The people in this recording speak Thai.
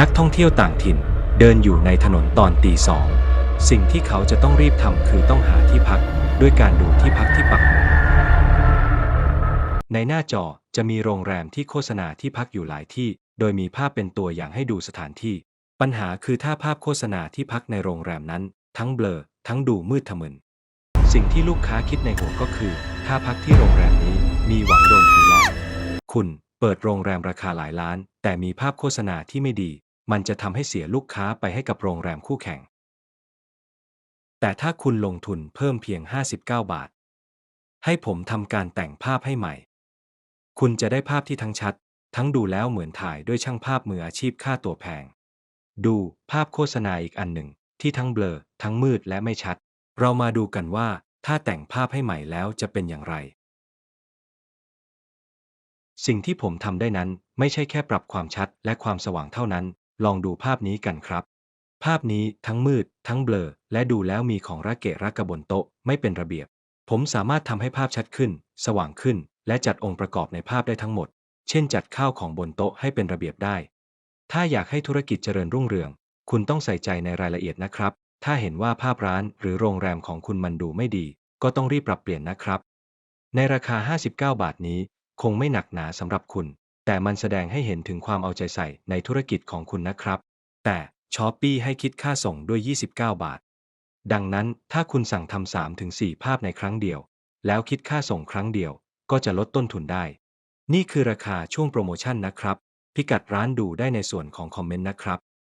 นักท่องเที่ยวต่างถิ่นเดินอยู่ในถนนตอนตีสอง สิ่งที่เขาจะต้องรีบทำคือต้องหาที่พัก ด้วยการดูที่พักที่ปัก ในหน้าจอจะมีโรงแรมที่โฆษณาที่พักอยู่หลายที่ โดยมีภาพเป็นตัวอย่างให้ดูสถานที่ ปัญหาคือถ้าภาพโฆษณาที่พักในโรงแรมนั้น ทั้งเบลอ ทั้งดูมืดทะมึน สิ่งที่ลูกค้าคิดในหัวก็คือ ถ้าพักที่โรงแรมนี้มีหวังโดนผีหลอก คุณเปิดโรงแรมราคาหลายล้าน แต่มีภาพโฆษณาที่ไม่ดี มันจะทำให้เสียลูกค้าไปให้กับโรงแรมคู่แข่ง แต่ถ้าคุณลงทุนเพิ่มเพียง 59 บาท ให้ผมทำการแต่งภาพให้ใหม่ คุณจะได้ภาพที่ทั้งชัด ทั้งดูแล้วเหมือนถ่ายด้วยช่างภาพมืออาชีพค่าตัวแพง ดูภาพโฆษณาอีกอันหนึ่งที่ทั้งเบลอ ทั้งมืดและไม่ชัด เรามาดูกันว่าถ้าแต่งภาพให้ใหม่แล้วจะเป็นอย่างไร สิ่งที่ผมทำได้นั้นไม่ใช่แค่ปรับความชัดและความสว่างเท่านั้น ลองดูภาพนี้กันครับ ภาพนี้ทั้งมืด ทั้งเบลอ และดูแล้วมีของระเกะระกะบนโต๊ะไม่เป็นระเบียบ ผมสามารถทำให้ภาพชัดขึ้น สว่างขึ้น และจัดองค์ประกอบในภาพได้ทั้งหมด เช่น จัดข้าวของบนโต๊ะให้เป็นระเบียบได้ ถ้าอยากให้ธุรกิจเจริญรุ่งเรือง คุณต้องใส่ใจในรายละเอียดนะครับ ถ้าเห็นว่าภาพร้านหรือโรงแรมของคุณมันดูไม่ดี ก็ต้องรีบปรับเปลี่ยนนะครับ ในราคา 59 บาทนี้ คงไม่หนักหนาสำหรับคุณ แต่มันแสดงให้เห็นถึงความเอาใจใส่ในธุรกิจของคุณนะครับ แต่ช้อปปี้ให้คิดค่าส่งด้วย 29 บาท ดังนั้นถ้าคุณสั่งทำ3ถึง4ภาพในครั้งเดียว แล้วคิดค่าส่งครั้งเดียว ก็จะลดต้นทุนได้ นี่คือราคาช่วงโปรโมชั่นนะครับ พิกัดร้านดูได้ในส่วนของคอมเมนต์นะครับ